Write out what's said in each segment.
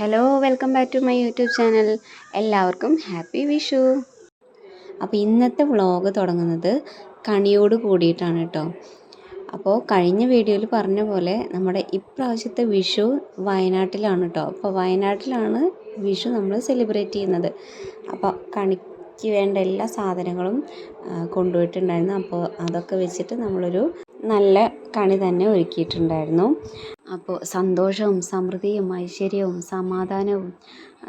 Hello welcome back to my YouTube channel എല്ലാവർക്കും happy Vishu. അപ്പോൾ ഇന്നത്തെ വ്ളോഗ് തുടങ്ങുന്നത് കണിയോട് കൂടിയിട്ടാണ് കേട്ടോ അപ്പോൾ കഴിഞ്ഞ വീഡിയോയിൽ പറഞ്ഞ പോലെ നമ്മുടെ ഇപ്രാവശ്യത്തെ വിഷു വയനാട്ടിലാണ് കേട്ടോ അപ്പോൾ വയനാട്ടിലാണ് വിഷു നമ്മൾ സെലിബ്രേറ്റ് ചെയ്യുന്നത്. അപ്പോൾ കണിക്ക് വേണ്ട എല്ലാ സാധനങ്ങളും കൊണ്ടുപോയിട്ടുണ്ടായിരുന്നു. അപ്പോൾ അതൊക്കെ വെച്ചിട്ട് നമ്മളൊരു നല്ല കണി തന്നെ ഒരുക്കിയിട്ടുണ്ടായിരുന്നു. അപ്പോൾ സന്തോഷവും സമൃദ്ധിയും ഐശ്വര്യവും സമാധാനവും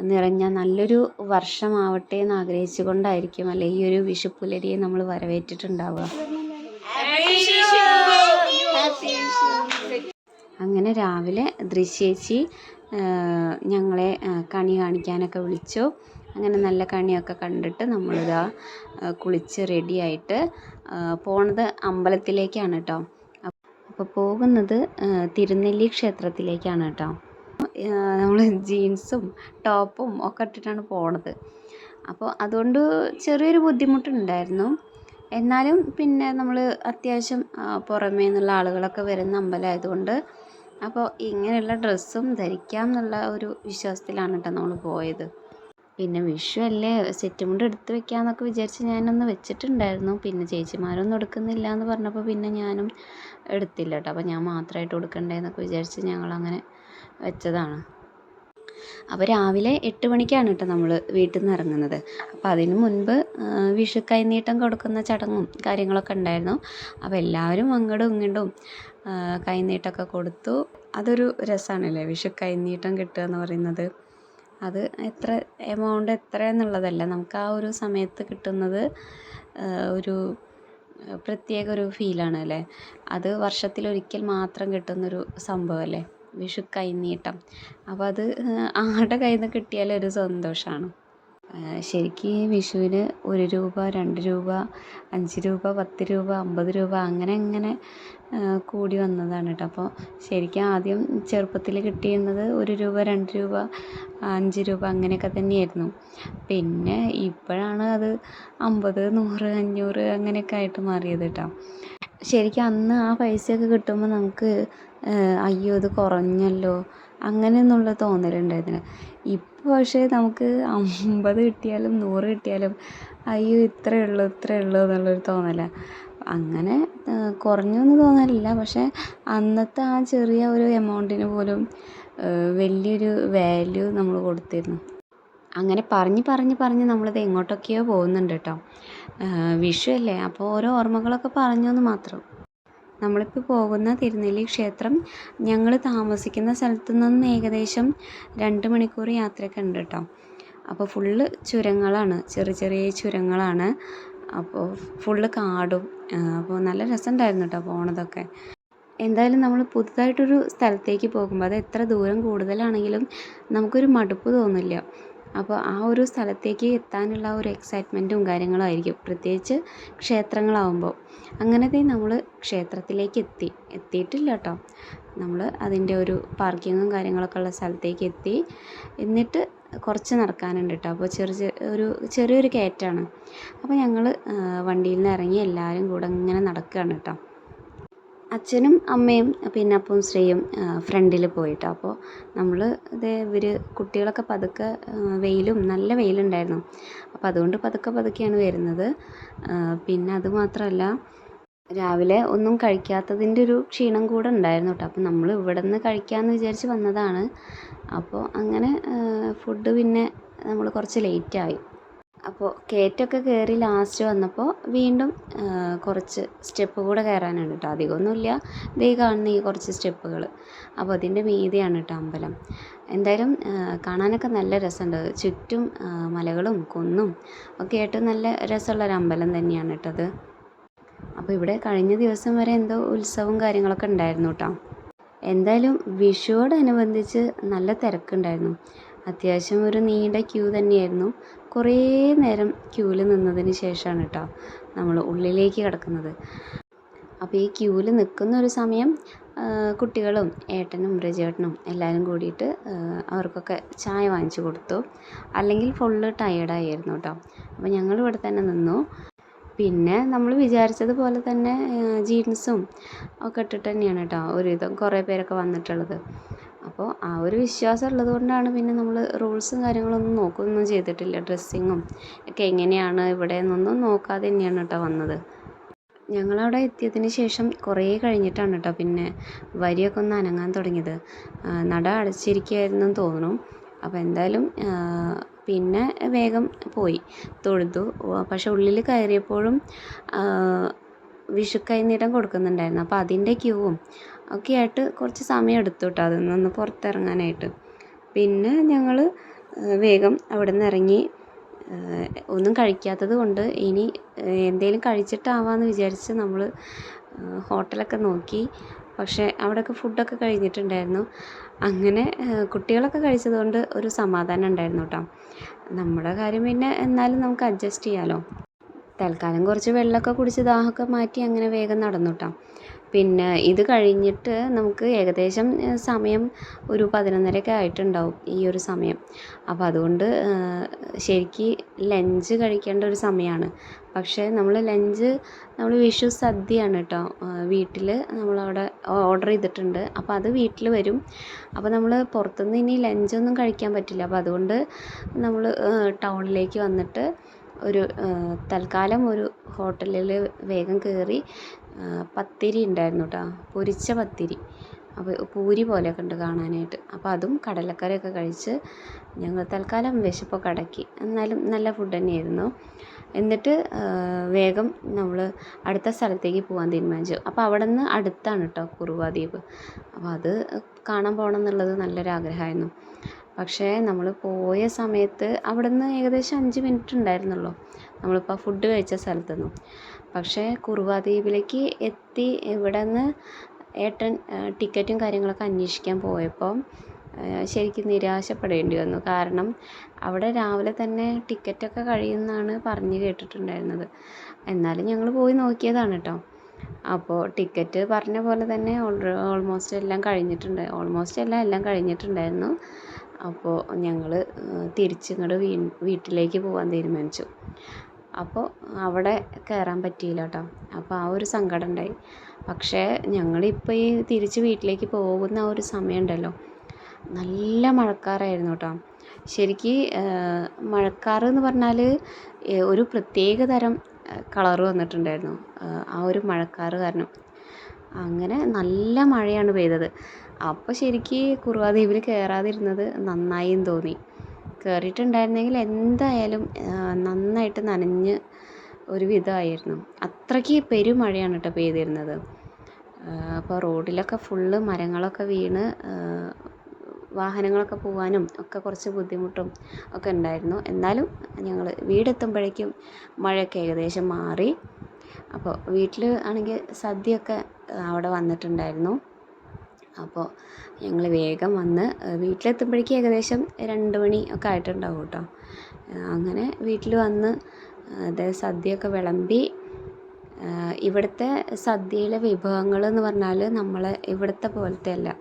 നിറഞ്ഞ നല്ലൊരു വർഷമാവട്ടെ എന്ന് ആഗ്രഹിച്ചുകൊണ്ടായിരിക്കും അല്ലെ ഈ ഒരു വിഷുപ്പുലരിയെ നമ്മൾ വരവേറ്റിട്ടുണ്ടാവുക. അങ്ങനെ രാവിലെ ദൃശ്യേച്ചി ഞങ്ങളെ കണി കാണിക്കാനൊക്കെ വിളിച്ചു. അങ്ങനെ നല്ല കണിയൊക്കെ കണ്ടിട്ട് നമ്മളിതാ കുളിച്ച് റെഡിയായിട്ട് പോണത് അമ്പലത്തിലേക്കാണ് കേട്ടോ അപ്പോൾ പോകുന്നത് തിരുനെല്ലി ക്ഷേത്രത്തിലേക്കാണ് കേട്ടോ. നമ്മൾ ജീൻസും ടോപ്പും ഒക്കെ ഇട്ടിട്ടാണ് പോണത്. അപ്പോൾ അതുകൊണ്ട് ചെറിയൊരു ബുദ്ധിമുട്ടുണ്ടായിരുന്നു. എന്നാലും പിന്നെ നമ്മൾ അത്യാവശ്യം പുറമേ നിന്നുള്ള ആളുകളൊക്കെ വരുന്ന അമ്പലമായതുകൊണ്ട് അപ്പോൾ ഇങ്ങനെയുള്ള ഡ്രസ്സും ധരിക്കാം എന്നുള്ള ഒരു വിശ്വാസത്തിലാണ് കേട്ടോ നമ്മൾ പോയത്. പിന്നെ വിഷു അല്ലേ? സെറ്റ് മുണ്ട് എടുത്ത് വെക്കാമെന്നൊക്കെ വിചാരിച്ച് ഞാനൊന്ന് വെച്ചിട്ടുണ്ടായിരുന്നു. പിന്നെ ചേച്ചിമാരൊന്നും എടുക്കുന്നില്ല എന്ന് പറഞ്ഞപ്പോൾ പിന്നെ ഞാനും എടുത്തില്ല കേട്ടോ അപ്പോൾ ഞാൻ മാത്രമായിട്ട് കൊടുക്കണ്ടേ എന്നൊക്കെ വിചാരിച്ച് ഞങ്ങളങ്ങനെ വെച്ചതാണ്. അപ്പോൾ രാവിലെ എട്ട് മണിക്കാണ് കേട്ടോ നമ്മൾ വീട്ടിൽ നിന്ന് ഇറങ്ങുന്നത്. അപ്പോൾ അതിന് മുൻപ് വിഷു കൈനീട്ടം കൊടുക്കുന്ന ചടങ്ങും കാര്യങ്ങളൊക്കെ ഉണ്ടായിരുന്നു. അപ്പോൾ എല്ലാവരും അങ്ങോട്ടും ഇങ്ങോട്ടും കൈനീട്ടമൊക്കെ കൊടുത്തു. അതൊരു രസമാണല്ലേ വിഷു കൈനീട്ടം കിട്ടുക എന്ന് പറയുന്നത്. അത് എത്ര എമൗണ്ട് എത്ര എന്നുള്ളതല്ല നമുക്ക് ആ ഒരു സമയത്ത് കിട്ടുന്നത് ഒരു പ്രത്യേക ഒരു ഫീലാണ് അല്ലേ അത് വർഷത്തിലൊരിക്കൽ മാത്രം കിട്ടുന്നൊരു സംഭവമല്ലേ വിഷു കൈനീട്ടം. അപ്പോൾ അത് ആരുടെ കയ്യിൽ നിന്ന് കിട്ടിയാലൊരു സന്തോഷമാണ് ശരിക്കും ഈ വിഷുവിന് ഒരു രൂപ രണ്ട് രൂപ അഞ്ച് രൂപ പത്ത് രൂപ അമ്പത് രൂപ അങ്ങനെ അങ്ങനെ കൂടി വന്നതാണ് കേട്ടോ അപ്പോൾ ശരിക്കും ആദ്യം ചെറുപ്പത്തിൽ കിട്ടിയിരുന്നത് ഒരു രൂപ രണ്ട് രൂപ അഞ്ച് രൂപ അങ്ങനെയൊക്കെ തന്നെയായിരുന്നു. പിന്നെ ഇപ്പോഴാണ് അത് അമ്പത് നൂറ് അഞ്ഞൂറ് അങ്ങനെയൊക്കെ ആയിട്ട് മാറിയത് കേട്ടോ ശരിക്കും അന്ന് ആ പൈസയൊക്കെ കിട്ടുമ്പോൾ നമുക്ക് അയ്യോ ഇത് കുറഞ്ഞല്ലോ അങ്ങനെയൊന്നുള്ള തോന്നലുണ്ടായിരുന്നു. ഇപ്പോൾ പക്ഷേ നമുക്ക് അമ്പത് കിട്ടിയാലും നൂറ് കിട്ടിയാലും അയ്യോ ഇത്രയേ ഉള്ളൂ ഇത്രയേ ഉള്ളൂ എന്നുള്ളൊരു തോന്നലാണ് അങ്ങനെ കുറഞ്ഞു എന്ന് തോന്നലില്ല. പക്ഷേ അന്നത്തെ ആ ചെറിയ ഒരു എമൗണ്ടിന് പോലും വലിയൊരു വാല്യൂ നമ്മൾ കൊടുത്തിരുന്നു. അങ്ങനെ പറഞ്ഞ് പറഞ്ഞ് പറഞ്ഞ് നമ്മളിത് എങ്ങോട്ടൊക്കെയോ പോകുന്നുണ്ട് കേട്ടോ. വിഷു അല്ലേ? അപ്പോൾ ഓരോ ഓർമ്മകളൊക്കെ പറഞ്ഞു എന്ന് മാത്രം. നമ്മളിപ്പോൾ പോകുന്ന തിരുനെല്ലി ക്ഷേത്രം ഞങ്ങൾ താമസിക്കുന്ന സ്ഥലത്തു നിന്ന് ഏകദേശം രണ്ട് മണിക്കൂർ യാത്രയൊക്കെ ഉണ്ട് കേട്ടോ. അപ്പോൾ ഫുള്ള് ചുരങ്ങളാണ് ചെറിയ ചെറിയ ചുരങ്ങളാണ്. അപ്പോൾ ഫുള്ള് കാടും അപ്പോൾ നല്ല രസമുണ്ടായിരുന്നു കേട്ടോ പോണതൊക്കെ. എന്തായാലും നമ്മൾ പുതുതായിട്ടൊരു സ്ഥലത്തേക്ക് പോകുമ്പോൾ അത് എത്ര ദൂരം കൂടുതലാണെങ്കിലും നമുക്കൊരു മടുപ്പ് തോന്നില്ല. അപ്പോൾ ആ ഒരു സ്ഥലത്തേക്ക് എത്താനുള്ള ഒരു എക്സൈറ്റ്മെന്റും കാര്യങ്ങളും ആയിരിക്കും. പ്രത്യേകിച്ച് ക്ഷേത്രങ്ങളാവുമ്പോൾ. അങ്ങനത്തെ നമ്മൾ ക്ഷേത്രത്തിലേക്ക് എത്തി. എത്തിയിട്ടില്ല കേട്ടോ. നമ്മൾ അതിന്റെ ഒരു പാർക്കിങ്ങും കാര്യങ്ങളൊക്കെ ഉള്ള സ്ഥലത്തേക്ക് എത്തി. എന്നിട്ട് കുറച്ച് നടക്കാനുണ്ട് കേട്ടോ അപ്പോൾ ചെറിയ ഒരു ചെറിയൊരു കയറ്റമാണ് അപ്പോൾ ഞങ്ങൾ വണ്ടിയിൽ നിന്ന് ഇറങ്ങി എല്ലാവരും കൂടെ ഇങ്ങനെ നടക്കുകയാണ് കേട്ടോ അച്ഛനും അമ്മയും പിന്നെ അപ്പവും ശ്രീയും ഫ്രണ്ടിൽ പോയിട്ടോ അപ്പോൾ നമ്മൾ ഇത് ഇവർ കുട്ടികളൊക്കെ പതുക്കെ വെയിലും നല്ല വെയിലുണ്ടായിരുന്നു. അപ്പോൾ അതുകൊണ്ട് പതുക്കെ പതുക്കെയാണ് വരുന്നത്. പിന്നെ അത് മാത്രമല്ല രാവിലെ ഒന്നും കഴിക്കാത്തതിന്റെ ഒരു ക്ഷീണം കൂടെ ഉണ്ടായിരുന്നു കേട്ടോ. അപ്പോൾ നമ്മൾ ഇവിടെ നിന്ന് കഴിക്കാമെന്ന് വിചാരിച്ച് വന്നതാണ്. അപ്പോൾ അങ്ങനെ ഫുഡ് പിന്നെ നമ്മൾ കുറച്ച് ലേറ്റായി അപ്പോൾ കയറ്റമൊക്കെ കയറി ലാസ്റ്റ് വന്നപ്പോൾ വീണ്ടും കുറച്ച് സ്റ്റെപ്പ് കൂടെ കയറാനുണ്ട് കേട്ടോ. അധികമൊന്നുമില്ല. ദേ കാണുന്ന ഈ കുറച്ച് സ്റ്റെപ്പുകൾ അപ്പോൾ അതിന്റെ മീതിയാണ് കേട്ടോ അമ്പലം. എന്തായാലും കാണാനൊക്കെ നല്ല രസമുണ്ട്. ചുറ്റും മലകളും കുന്നും ഒക്കെ ആയിട്ട് നല്ല രസമുള്ളൊരു അമ്പലം തന്നെയാണ് കേട്ടോ അത്. അപ്പോൾ ഇവിടെ കഴിഞ്ഞ ദിവസം വരെ എന്തോ ഉത്സവവും കാര്യങ്ങളൊക്കെ ഉണ്ടായിരുന്നു കേട്ടോ. എന്തായാലും വിഷുവോടനുബന്ധിച്ച് നല്ല തിരക്കുണ്ടായിരുന്നു. അത്യാവശ്യം ഒരു നീണ്ട ക്യൂ തന്നെയായിരുന്നു. കുറേ നേരം ക്യൂവിൽ നിന്നതിന് ശേഷമാണ് കേട്ടോ നമ്മൾ ഉള്ളിലേക്ക് കിടക്കുന്നത്. അപ്പോൾ ഈ ക്യൂവിൽ നിൽക്കുന്ന ഒരു സമയം കുട്ടികളും ഏട്ടനും രജേട്ടനും എല്ലാവരും കൂടിയിട്ട് അവർക്കൊക്കെ ചായ വാങ്ങിച്ചു കൊടുത്തു. അല്ലെങ്കിൽ ഫുള്ള് ടയേർഡായിരുന്നു കേട്ടോ. അപ്പോൾ ഞങ്ങൾ ഇവിടെ തന്നെ നിന്നു. പിന്നെ നമ്മൾ വിചാരിച്ചതുപോലെ തന്നെ ജീൻസും ഒക്കെ ഇട്ടിട്ട് തന്നെയാണ് കേട്ടോ ഒരുവിധം കുറേ പേരൊക്കെ വന്നിട്ടുള്ളത്. അപ്പോൾ ആ ഒരു വിശ്വാസം ഉള്ളത് കൊണ്ടാണ് പിന്നെ നമ്മൾ റൂൾസും കാര്യങ്ങളൊന്നും നോക്കുകയൊന്നും ചെയ്തിട്ടില്ല. ഡ്രസ്സിങ്ങും ഒക്കെ എങ്ങനെയാണ് ഇവിടെ എന്നൊന്നും നോക്കാതെ തന്നെയാണ് കേട്ടോ വന്നത്. ഞങ്ങളവിടെ എത്തിയതിന് ശേഷം കുറേ കഴിഞ്ഞിട്ടാണ് കേട്ടോ പിന്നെ വരിയൊക്കെ ഒന്ന് അനങ്ങാൻ തുടങ്ങിയത്. നട അടച്ചിരിക്കുകയായിരുന്നു തോന്നുന്നു. അപ്പോൾ എന്തായാലും പിന്നെ വേഗം പോയി തൊഴുതു. പക്ഷെ ഉള്ളിൽ കയറിയപ്പോഴും വിഷുക്കൈനീട്ടം കൊടുക്കുന്നുണ്ടായിരുന്നു. അപ്പോൾ അതിന്റെ ക്യൂവും ഒക്കെ ആയിട്ട് കുറച്ച് സമയം എടുത്തു കേട്ടോ അതിൽ നിന്ന് പുറത്തിറങ്ങാനായിട്ട്. പിന്നെ ഞങ്ങൾ വേഗം അവിടെ നിന്ന് ഇറങ്ങി ഒന്നും കഴിക്കാത്തത് കൊണ്ട് ഇനി എന്തെങ്കിലും കഴിച്ചിട്ടാവാമെന്ന് വിചാരിച്ച് നമ്മൾ ഹോട്ടലൊക്കെ നോക്കി പക്ഷേ അവിടെയൊക്കെ ഫുഡൊക്കെ കഴിഞ്ഞിട്ടുണ്ടായിരുന്നു. അങ്ങനെ കുട്ടികളൊക്കെ കഴിച്ചതുകൊണ്ട് ഒരു സമാധാനം ഉണ്ടായിരുന്നു കേട്ടോ. നമ്മുടെ കാര്യം പിന്നെ എന്നാലും നമുക്ക് അഡ്ജസ്റ്റ് ചെയ്യാമല്ലോ തൽക്കാലം കുറച്ച് വെള്ളമൊക്കെ കുടിച്ച് ദാഹമൊക്കെ മാറ്റി അങ്ങനെ വേഗം നടന്നു കേട്ടോ. പിന്നെ ഇത് കഴിഞ്ഞിട്ട് നമുക്ക് ഏകദേശം സമയം ഒരു പതിനൊന്നരയൊക്കെ ആയിട്ടുണ്ടാവും ഈ ഒരു സമയം. അപ്പോൾ അതുകൊണ്ട് ശരിക്ക് ലഞ്ച് കഴിക്കേണ്ട ഒരു സമയമാണ് പക്ഷേ നമ്മൾ ലഞ്ച് നമ്മൾ വിഷു സദ്യയാണ് കേട്ടോ വീട്ടിൽ നമ്മളവിടെ ഓർഡർ ചെയ്തിട്ടുണ്ട്. അപ്പോൾ അത് വീട്ടിൽ വരും. അപ്പോൾ നമ്മൾ പുറത്തുനിന്ന് ഇനി ലഞ്ചൊന്നും കഴിക്കാൻ പറ്റില്ല. അപ്പോൾ അതുകൊണ്ട് നമ്മൾ ടൗണിലേക്ക് വന്നിട്ട് ഒരു തൽക്കാലം ഒരു ഹോട്ടലിൽ വേഗം കയറി പത്തിരി ഉണ്ടായിരുന്നു കേട്ടോ പൊരിച്ച പത്തിരി. അപ്പോൾ പൂരി പോലെയൊക്കെ ഉണ്ട് കാണാനായിട്ട്. അപ്പോൾ അതും കടലക്കറിയൊക്കെ കഴിച്ച് ഞങ്ങൾ തൽക്കാലം വിശപ്പൊക്കെ അടക്കി. എന്നാലും നല്ല ഫുഡ് തന്നെയായിരുന്നു. എന്നിട്ട് വേഗം നമ്മൾ അടുത്ത സ്ഥലത്തേക്ക് പോകാൻ തീരുമാനിച്ചു. അപ്പോൾ അവിടെ നിന്ന് അടുത്താണ് കേട്ടോ കുറുവ ദ്വീപ്. അപ്പോൾ അത് കാണാൻ പോകണം എന്നുള്ളത് നല്ലൊരാഗ്രഹമായിരുന്നു പക്ഷേ നമ്മൾ പോയ സമയത്ത് അവിടെ നിന്ന് ഏകദേശം അഞ്ച് മിനിറ്റ് ഉണ്ടായിരുന്നുള്ളൂ. നമ്മളിപ്പോൾ ഫുഡ് കഴിച്ച സ്ഥലത്തു പക്ഷേ കുറുവ ദ്വീപിലേക്ക് എത്തി ഇവിടെ നിന്ന് ഏട്ടൻ ടിക്കറ്റും കാര്യങ്ങളൊക്കെ അന്വേഷിക്കാൻ പോയപ്പം ശരിക്കും നിരാശപ്പെടേണ്ടി വന്നു. കാരണം അവിടെ രാവിലെ തന്നെ ടിക്കറ്റൊക്കെ കഴിയുമെന്നാണ് പറഞ്ഞ് കേട്ടിട്ടുണ്ടായിരുന്നത്. എന്നാലും ഞങ്ങൾ പോയി നോക്കിയതാണ് കേട്ടോ അപ്പോൾ ടിക്കറ്റ് പറഞ്ഞ പോലെ തന്നെ ഓൾമോസ്റ്റ് എല്ലാം കഴിഞ്ഞിട്ടുണ്ട്. ഓൾമോസ്റ്റ് എല്ലാം എല്ലാം കഴിഞ്ഞിട്ടുണ്ടായിരുന്നു. അപ്പോൾ ഞങ്ങൾ തിരിച്ചിങ്ങോട്ട് വീ വീട്ടിലേക്ക് പോകാൻ തീരുമാനിച്ചു. അപ്പോൾ അവിടെ കയറാൻ പറ്റിയില്ല കേട്ടോ അപ്പോൾ ആ ഒരു സങ്കടം ഉണ്ടായി പക്ഷേ ഞങ്ങളിപ്പോൾ ഈ തിരിച്ച് വീട്ടിലേക്ക് പോകുന്ന ആ ഒരു സമയം ഉണ്ടല്ലോ നല്ല മഴക്കാറായിരുന്നു കേട്ടോ ശരിക്ക് മഴക്കാറ് എന്ന് പറഞ്ഞാൽ ഒരു പ്രത്യേക തരം കളറ് വന്നിട്ടുണ്ടായിരുന്നു. ആ ഒരു മഴക്കാറ് കാരണം. അങ്ങനെ നല്ല മഴയാണ് പെയ്തത്. അപ്പോൾ ശരിക്ക് കുറുവാ ദ്വീപിൽ കയറാതിരുന്നത് നന്നായി എന്ന് തോന്നി. കയറിയിട്ടുണ്ടായിരുന്നെങ്കിൽ എന്തായാലും നന്നായിട്ട് നനഞ്ഞ് ഒരു വിധമായിരുന്നു അത്രയ്ക്ക് പെരുമഴയാണ് കേട്ടോ പെയ്തിരുന്നത്. അപ്പോൾ റോഡിലൊക്കെ ഫുള്ള് മരങ്ങളൊക്കെ വീണ് വാഹനങ്ങളൊക്കെ പോകാനും ഒക്കെ കുറച്ച് ബുദ്ധിമുട്ടും ഒക്കെ ഉണ്ടായിരുന്നു. എന്നാലും ഞങ്ങൾ വീടെത്തുമ്പോഴേക്കും മഴയൊക്കെ ഏകദേശം മാറി. അപ്പോൾ വീട്ടിൽ ആണെങ്കിൽ സദ്യയൊക്കെ അവിടെ വന്നിട്ടുണ്ടായിരുന്നു. അപ്പോൾ ഞങ്ങൾ വേഗം വന്ന് വീട്ടിലെത്തുമ്പോഴേക്കും ഏകദേശം രണ്ട് മണി ഒക്കെ ആയിട്ടുണ്ടാവും കേട്ടോ. അങ്ങനെ വീട്ടിൽ വന്ന് അതായത് സദ്യയൊക്കെ വിളമ്പി ഇവിടുത്തെ സദ്യയിലെ വിഭവങ്ങൾ എന്ന് പറഞ്ഞാൽ നമ്മൾ ഇവിടുത്തെ പോലത്തെ അല്ല.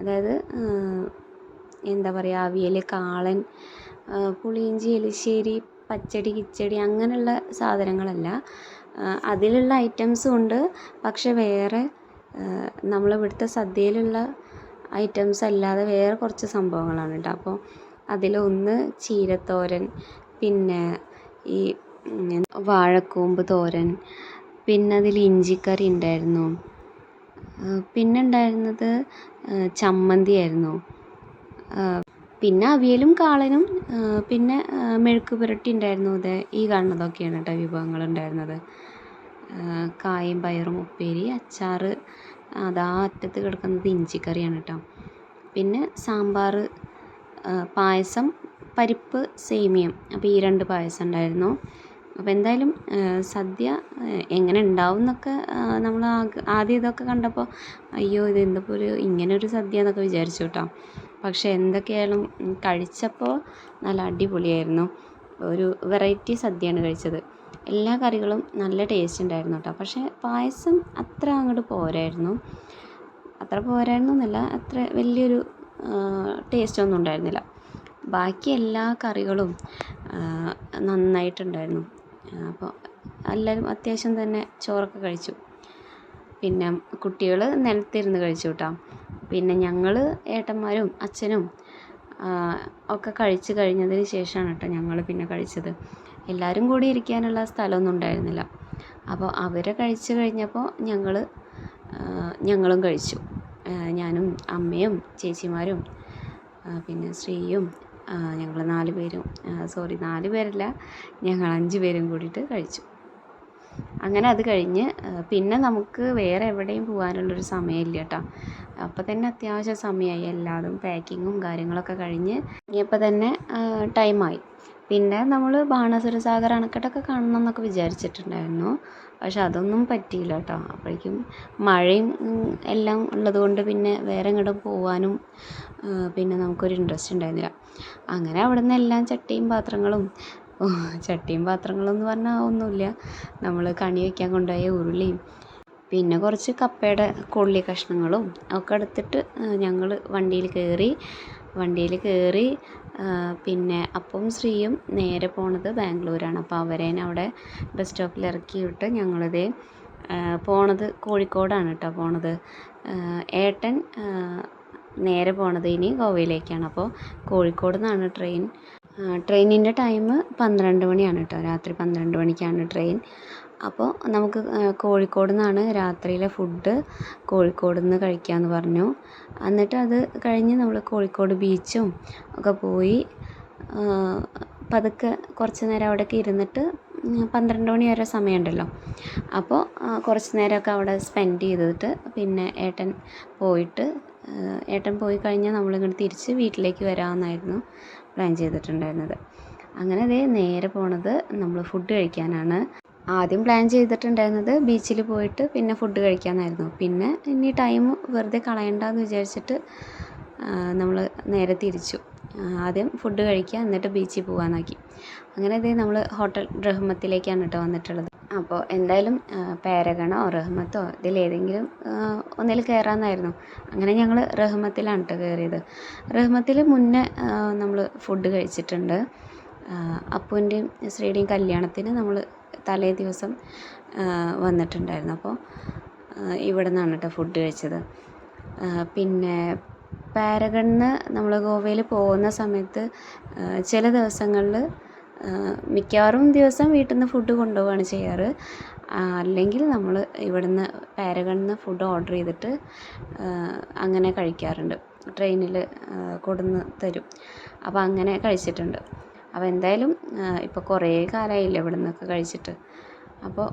അതായത് എന്താ പറയുക അവിയൽ കാളൻ പുളിയിഞ്ചി എലിശ്ശേരി പച്ചടി കിച്ചടി അങ്ങനെയുള്ള സാധനങ്ങളല്ല. അതിലുള്ള ഐറ്റംസും ഉണ്ട്. പക്ഷെ വേറെ നമ്മളിവിടുത്തെ സദ്യയിലുള്ള ഐറ്റംസ് അല്ലാതെ വേറെ കുറച്ച് സംഭവങ്ങളാണ് കേട്ടോ. അപ്പോൾ അതിലൊന്ന് ചീരത്തോരൻ പിന്നെ ഈ വാഴക്കൂമ്പ് തോരൻ പിന്നെ അതിൽ ഇഞ്ചിക്കറി ഉണ്ടായിരുന്നു. പിന്നെ ഉണ്ടായിരുന്നത് ചമ്മന്തി ആയിരുന്നു. പിന്നെ അവിയലും കാളനും പിന്നെ മെഴുക്ക് പുരട്ടി ഉണ്ടായിരുന്നു. ഇത് ഈ കാണുന്നതൊക്കെയാണ് കേട്ടോ വിഭവങ്ങൾ ഉണ്ടായിരുന്നത്. കായും പയറും ഉപ്പേരി അച്ചാർ അതാ അറ്റത്ത് കിടക്കുന്നത് ഇഞ്ചിക്കറിയാണ് കേട്ടോ പിന്നെ സാമ്പാർ പായസം പരിപ്പ് സേമിയം. അപ്പോൾ ഈ രണ്ട് പായസം ഉണ്ടായിരുന്നു. അപ്പോൾ എന്തായാലും സദ്യ എങ്ങനെ ഉണ്ടാവും എന്നൊക്കെ നമ്മൾ ആദ്യം ഇതൊക്കെ കണ്ടപ്പോൾ അയ്യോ ഇത് എന്തപ്പോൾ ഒരു ഇങ്ങനെ ഒരു സദ്യ എന്നൊക്കെ വിചാരിച്ചു കേട്ടോ പക്ഷേ എന്തൊക്കെയായാലും കഴിച്ചപ്പോൾ നല്ല അടിപൊളിയായിരുന്നു. ഒരു വെറൈറ്റി സദ്യയാണ് കഴിച്ചത്. എല്ലാ കറികളും നല്ല ടേസ്റ്റ് ഉണ്ടായിരുന്നു കേട്ടോ പക്ഷേ പായസം അത്ര അങ്ങോട്ട് പോരായിരുന്നു. അത്ര പോരായിരുന്നു എന്നല്ല അത്ര വലിയൊരു ടേസ്റ്റ് ഒന്നും ഉണ്ടായിരുന്നില്ല. ബാക്കി എല്ലാ കറികളും നന്നായിട്ടുണ്ടായിരുന്നു. അപ്പോൾ എല്ലാവരും അത്യാവശ്യം തന്നെ ചോറൊക്കെ കഴിച്ചു. പിന്നെ കുട്ടികൾ നിലത്തിരുന്ന് കഴിച്ചു കേട്ടോ പിന്നെ ഞങ്ങൾ ഏട്ടന്മാരും അച്ഛനും ഒക്കെ കഴിച്ച് കഴിഞ്ഞതിന് ശേഷമാണ് കേട്ടോ ഞങ്ങൾ പിന്നെ കഴിച്ചത്. എല്ലാവരും കൂടി ഇരിക്കാനുള്ള സ്ഥലമൊന്നും ഉണ്ടായിരുന്നില്ല. അപ്പോൾ അവർ കഴിച്ച് കഴിഞ്ഞപ്പോൾ ഞങ്ങൾ ഞങ്ങളും കഴിച്ചു. ഞാനും അമ്മയും ചേച്ചിമാരും പിന്നെ ശ്രീയും ഞങ്ങൾ നാല് പേരും സോറി നാല് പേരല്ല ഞങ്ങൾ അഞ്ച് പേരും കൂടിയിട്ട് കഴിച്ചു. അങ്ങനെ അത് കഴിഞ്ഞ് പിന്നെ നമുക്ക് വേറെ എവിടെയും പോകാനുള്ളൊരു സമയമില്ല കേട്ടോ. അപ്പോൾ തന്നെ അത്യാവശ്യം സമയമായി. എല്ലാതും പാക്കിങ്ങും കാര്യങ്ങളൊക്കെ കഴിഞ്ഞ് ഇനിയപ്പോൾ തന്നെ ടൈമായി പിന്നെ നമ്മൾ ബാണാസുര സാഗർ അണക്കെട്ടൊക്കെ കാണണം എന്നൊക്കെ വിചാരിച്ചിട്ടുണ്ടായിരുന്നു. പക്ഷെ അതൊന്നും പറ്റിയില്ല കേട്ടോ. അപ്പോഴേക്കും മഴയും എല്ലാം ഉള്ളത് കൊണ്ട് പിന്നെ വേറെ എങ്ങോട്ടും പോകാനും പിന്നെ നമുക്കൊരു ഇൻട്രസ്റ്റ് ഉണ്ടായിരുന്നില്ല. അങ്ങനെ അവിടെ നിന്ന് എല്ലാം ചട്ടിയും പാത്രങ്ങളും ചട്ടിയും പാത്രങ്ങളും എന്ന് പറഞ്ഞാൽ ഒന്നുമില്ല. നമ്മൾ കണി വയ്ക്കാൻ കൊണ്ടുപോയ ഉരുളിയും പിന്നെ കുറച്ച് കപ്പയുടെ കൊള്ളി കഷ്ണങ്ങളും ഒക്കെ എടുത്തിട്ട് ഞങ്ങൾ വണ്ടിയിൽ കയറി വണ്ടിയിൽ കയറി പിന്നെ അപ്പം ശ്രീയും നേരെ പോണത് ബാംഗ്ലൂരാണ്. അപ്പോൾ അവരേനെ അവിടെ ബസ് സ്റ്റോപ്പിൽ ഇറക്കി വിട്ട് ഞങ്ങളിതേ പോണത് കോഴിക്കോടാണ് കേട്ടോ പോണത്. ഏട്ടൻ നേരെ പോണത് ഇനി ഗോവയിലേക്കാണ്. അപ്പോൾ കോഴിക്കോട് നിന്നാണ് ട്രെയിൻ. ട്രെയിനിന്റെ ടൈം പന്ത്രണ്ട് മണിയാണ് കേട്ടോ രാത്രി പന്ത്രണ്ട് മണിക്കാണ് ട്രെയിൻ. അപ്പോൾ നമുക്ക് കോഴിക്കോട് നിന്നാണ് രാത്രിയിലെ ഫുഡ് കോഴിക്കോട് നിന്ന് കഴിക്കാമെന്ന് പറഞ്ഞു. എന്നിട്ട് അത് കഴിഞ്ഞ് നമ്മൾ കോഴിക്കോട് ബീച്ചും ഒക്കെ പോയി പതുക്കെ കുറച്ച് നേരം അവിടെയൊക്കെ ഇരുന്നിട്ട് പന്ത്രണ്ട് മണി വരെ സമയമുണ്ടല്ലോ. അപ്പോൾ കുറച്ച് നേരമൊക്കെ അവിടെ സ്പെൻഡ് ചെയ്തിട്ട് പിന്നെ ഏട്ടൻ പോയിട്ട് ഏട്ടൻ പോയി കഴിഞ്ഞാൽ നമ്മളിങ്ങോട്ട് തിരിച്ച് വീട്ടിലേക്ക് വരാമെന്നായിരുന്നു പ്ലാൻ ചെയ്തിട്ടുണ്ടായിരുന്നത്. അങ്ങനെ അതേ നേരെ പോണത് നമ്മൾ ഫുഡ് കഴിക്കാനാണ്. ആദ്യം പ്ലാൻ ചെയ്തിട്ടുണ്ടായിരുന്നത് ബീച്ചിൽ പോയിട്ട് പിന്നെ ഫുഡ് കഴിക്കാമെന്നായിരുന്നു പിന്നെ ഇനി ടൈം വെറുതെ കളയണ്ടെന്ന് വിചാരിച്ചിട്ട് നമ്മൾ നേരെ തിരിച്ചു. ആദ്യം ഫുഡ് കഴിക്കുക എന്നിട്ട് ബീച്ചിൽ പോകാനാക്കി അങ്ങനെ ഇതേ നമ്മൾ ഹോട്ടൽ റഹ്മത്തിലേക്കാണ് കേട്ടോ വന്നിട്ടുള്ളത്. അപ്പോൾ എന്തായാലും പാരഗണോ റഹ്മത്തോ ഇതിലേതെങ്കിലും ഒന്നിൽ കയറാമെന്നായിരുന്നു അങ്ങനെ ഞങ്ങൾ റഹ്മത്തിലാണ് കേട്ടോ കയറിയത് റഹ്മത്തിൽ മുന്നേ നമ്മൾ ഫുഡ് കഴിച്ചിട്ടുണ്ട്. അപ്പുവിന്റെയും ശ്രീയുടെയും കല്യാണത്തിന് നമ്മൾ തലേ ദിവസം വന്നിട്ടുണ്ടായിരുന്നു. അപ്പോൾ ഇവിടെ നിന്നാണ് കേട്ടോ ഫുഡ് കഴിച്ചത്. പിന്നെ പാരഗണിന് നമ്മൾ ഗോവയിൽ പോകുന്ന സമയത്ത് ചില ദിവസങ്ങളിൽ മിക്കവാറും ദിവസം വീട്ടിൽ നിന്ന് ഫുഡ് കൊണ്ടുപോവുകയാണ് ചെയ്യാറ്. അല്ലെങ്കിൽ നമ്മൾ ഇവിടുന്ന് പാരഗണിൽ നിന്ന് ഫുഡ് ഓർഡർ ചെയ്തിട്ട് അങ്ങനെ കഴിക്കാറുണ്ട്. ട്രെയിനിൽ കൊടുന്ന് തരും. അപ്പോൾ അങ്ങനെ കഴിച്ചിട്ടുണ്ട്. അപ്പോൾ എന്തായാലും ഇപ്പോൾ കുറേ കാലമായില്ലേ ഇവിടെ നിന്നൊക്കെ കഴിച്ചിട്ട് അപ്പോൾ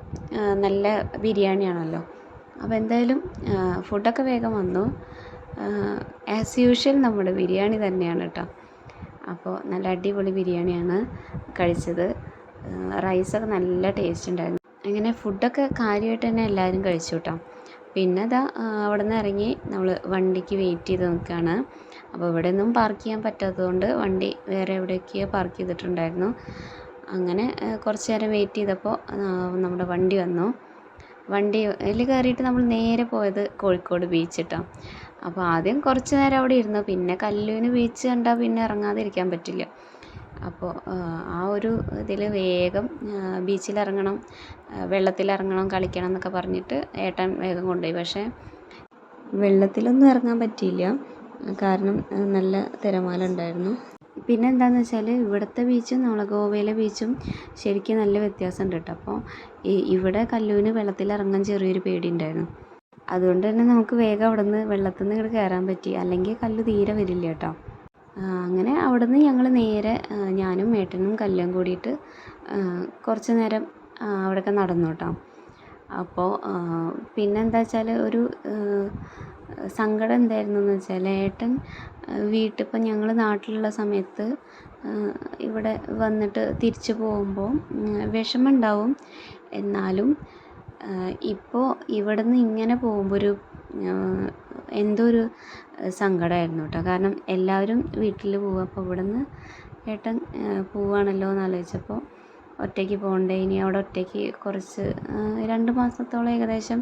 നല്ല ബിരിയാണിയാണല്ലോ. അപ്പോൾ എന്തായാലും ഫുഡൊക്കെ വേഗം വന്നു. ആസ് യൂഷ്വൽ നമ്മുടെ ബിരിയാണി തന്നെയാണ് കേട്ടോ അപ്പോൾ നല്ല അടിപൊളി ബിരിയാണിയാണ് കഴിച്ചത്. റൈസൊക്കെ നല്ല ടേസ്റ്റ് ഉണ്ടായിരുന്നു. അങ്ങനെ ഫുഡൊക്കെ കാര്യമായിട്ട് തന്നെ എല്ലാവരും കഴിച്ചു കേട്ടോ പിന്നെ അതാ അവിടെ നിന്ന് ഇറങ്ങി നമ്മൾ വണ്ടിക്ക് വെയിറ്റ് ചെയ്ത് നിൽക്കുകയാണ് അപ്പോൾ ഇവിടെ ഒന്നും പാർക്ക് ചെയ്യാൻ പറ്റാത്തതുകൊണ്ട് വണ്ടി വേറെ എവിടെയൊക്കെയോ പാർക്ക് ചെയ്തിട്ടുണ്ടായിരുന്നു. അങ്ങനെ കുറച്ച് നേരം വെയിറ്റ് ചെയ്തപ്പോൾ നമ്മുടെ വണ്ടി വന്നു. വണ്ടിയിൽ കയറിയിട്ട് നമ്മൾ നേരെ പോയത് കോഴിക്കോട് ബീച്ച് കേട്ടോ അപ്പോൾ ആദ്യം കുറച്ച് നേരം അവിടെ ഇരുന്നു. പിന്നെ കല്ലൂന് ബീച്ച് കണ്ടാൽ പിന്നെ ഇറങ്ങാതിരിക്കാൻ പറ്റില്ല. അപ്പോൾ ആ ഒരു ഇതിൽ വേഗം ബീച്ചിലിറങ്ങണം വെള്ളത്തിലിറങ്ങണം കളിക്കണം എന്നൊക്കെ പറഞ്ഞിട്ട് ഏട്ടൻ വേഗം കൊണ്ടുപോയി. പക്ഷേ വെള്ളത്തിലൊന്നും ഇറങ്ങാൻ പറ്റിയില്ല. കാരണം നല്ല തിരമാല ഉണ്ടായിരുന്നു പിന്നെ എന്താണെന്ന് വെച്ചാൽ ഇവിടുത്തെ ബീച്ചും നമ്മളെ ഗോവയിലെ ബീച്ചും ശരിക്കും നല്ല വ്യത്യാസമുണ്ട് കേട്ടോ. അപ്പോൾ ഇവിടെ കല്ലൂന് വെള്ളത്തിലിറങ്ങാൻ ചെറിയൊരു പേടി ഉണ്ടായിരുന്നു അതുകൊണ്ട് തന്നെ നമുക്ക് വേഗം അവിടെ നിന്ന് വെള്ളത്തിൽ നിന്ന് ഇങ്ങോട്ട് കയറാൻ പറ്റി. അല്ലെങ്കിൽ കല്ല് തീരെ വരില്ല കേട്ടോ. അങ്ങനെ അവിടുന്ന് ഞങ്ങൾ നേരെ ഞാനും ഏട്ടനും കല്ലും കൂടിയിട്ട് കുറച്ച് നേരം അവിടെയൊക്കെ നടന്നു കേട്ടോ. അപ്പോൾ പിന്നെന്താ വെച്ചാൽ ഒരു സങ്കടം എന്തായിരുന്നു എന്ന് വെച്ചാൽ ഏട്ടൻ വീട്ടിൽ ഇപ്പം ഞങ്ങൾ നാട്ടിലുള്ള സമയത്ത് ഇവിടെ വന്നിട്ട് തിരിച്ചു പോകുമ്പോൾ വിഷമം ഉണ്ടാവും. എന്നാലും ഇപ്പോൾ ഇവിടുന്ന് ഇങ്ങനെ പോകുമ്പോൾ ഒരു എന്തോ ഒരു സങ്കടമായിരുന്നു കേട്ടോ കാരണം എല്ലാവരും വീട്ടിൽ പോവുക അപ്പോൾ ഇവിടുന്ന് ഏട്ടൻ പോവുകയാണല്ലോ എന്ന് ആലോചിച്ചപ്പോൾ ഒറ്റയ്ക്ക് പോകണ്ടേ? ഇനി അവിടെ ഒറ്റയ്ക്ക് കുറച്ച് രണ്ട് മാസത്തോളം ഏകദേശം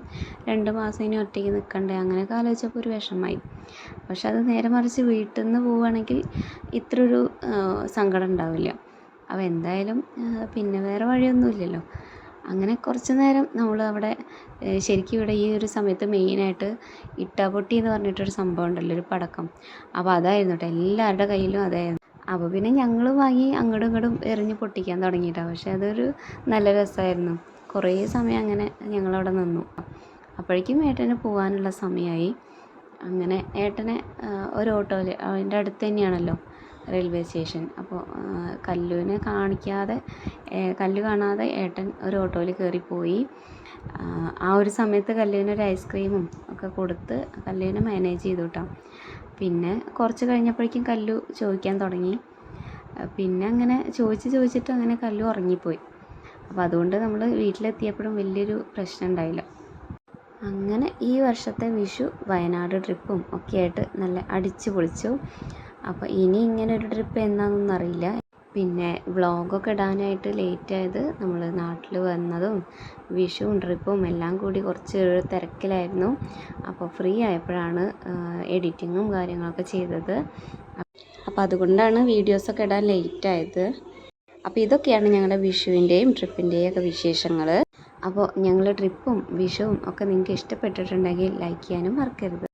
രണ്ട് മാസം ഇനി ഒറ്റയ്ക്ക് നിൽക്കണ്ടേ? അങ്ങനെയൊക്കെ ആലോചിച്ചപ്പോൾ ഒരു വിഷമമായി. പക്ഷെ അത് നേരെ മറിച്ച് വീട്ടിൽ നിന്ന് പോവുകയാണെങ്കിൽ ഇത്ര ഒരു സങ്കടം ഉണ്ടാവില്ല. അപ്പോൾ എന്തായാലും പിന്നെ വേറെ വഴിയൊന്നുമില്ലല്ലോ അങ്ങനെ കുറച്ച് നേരം നമ്മൾ അവിടെ ശരിക്കും ഇവിടെ ഈ ഒരു സമയത്ത് മെയിനായിട്ട് ഇട്ടാപ്പൊട്ടി എന്ന് പറഞ്ഞിട്ടൊരു സംഭവം ഉണ്ടല്ലോ ഒരു പടക്കം. അപ്പോൾ അതായിരുന്നു കേട്ടോ എല്ലാവരുടെ കയ്യിലും അതായിരുന്നു. അപ്പോൾ പിന്നെ ഞങ്ങൾ വാങ്ങി അങ്ങോട്ടും ഇങ്ങോട്ടും എറിഞ്ഞ് പൊട്ടിക്കാൻ തുടങ്ങിയിട്ടാണ് പക്ഷേ അതൊരു നല്ല രസമായിരുന്നു. കുറേ സമയം അങ്ങനെ ഞങ്ങളവിടെ നിന്നു. അപ്പോഴേക്കും ഏട്ടന് പോകാനുള്ള സമയമായി അങ്ങനെ ഏട്ടനെ ഒരു ഓട്ടോയിൽ അതിന്റെ അടുത്ത് തന്നെയാണല്ലോ. Railway station. അപ്പോൾ കല്ലുവിനെ കാണിക്കാതെ കല്ലു കാണാതെ ഏട്ടൻ ഒരു ഓട്ടോയിൽ കയറിപ്പോയി. ആ ഒരു സമയത്ത് കല്ലുവിന് ഒരു ഐസ്ക്രീമും ഒക്കെ കൊടുത്ത് കല്ലുവിനെ മാനേജ് ചെയ്തു കേട്ടോ പിന്നെ കുറച്ച് കഴിഞ്ഞപ്പോഴേക്കും കല്ലു ചോദിക്കാൻ തുടങ്ങി. പിന്നെ അങ്ങനെ ചോദിച്ച് ചോദിച്ചിട്ട് അങ്ങനെ കല്ലു ഉറങ്ങിപ്പോയി. അപ്പോൾ അതുകൊണ്ട് നമ്മൾ വീട്ടിലെത്തിയപ്പോഴും വലിയൊരു പ്രശ്നം ഉണ്ടായില്ല. അങ്ങനെ ഈ വർഷത്തെ വിഷു വയനാട് ട്രിപ്പും ഒക്കെ ആയിട്ട് നല്ല അടിച്ചു പൊളിച്ചു അപ്പോൾ ഇനി ഇങ്ങനെ ഒരു ട്രിപ്പ് എന്നാണെന്നൊന്നും അറിയില്ല. പിന്നെ വ്ളോഗൊക്കെ ഇടാനായിട്ട് ലേറ്റ് ആയത് നമ്മൾ നാട്ടിൽ വന്നതും വിഷുവും ട്രിപ്പും എല്ലാം കൂടി കുറച്ച് തിരക്കിലായിരുന്നു. അപ്പോൾ ഫ്രീ ആയപ്പോഴാണ് എഡിറ്റിങ്ങും കാര്യങ്ങളൊക്കെ ചെയ്തത്. അപ്പോൾ അതുകൊണ്ടാണ് വീഡിയോസൊക്കെ ഇടാൻ ലേറ്റ് ആയത്. അപ്പോൾ ഇതൊക്കെയാണ് ഞങ്ങളുടെ വിഷുവിന്റെയും ട്രിപ്പിന്റെയും ഒക്കെ വിശേഷങ്ങൾ അപ്പോൾ ഞങ്ങൾ ട്രിപ്പും വിഷുവും ഒക്കെ നിങ്ങൾക്ക് ഇഷ്ടപ്പെട്ടിട്ടുണ്ടെങ്കിൽ ലൈക്ക് ചെയ്യാനും മറക്കരുത്.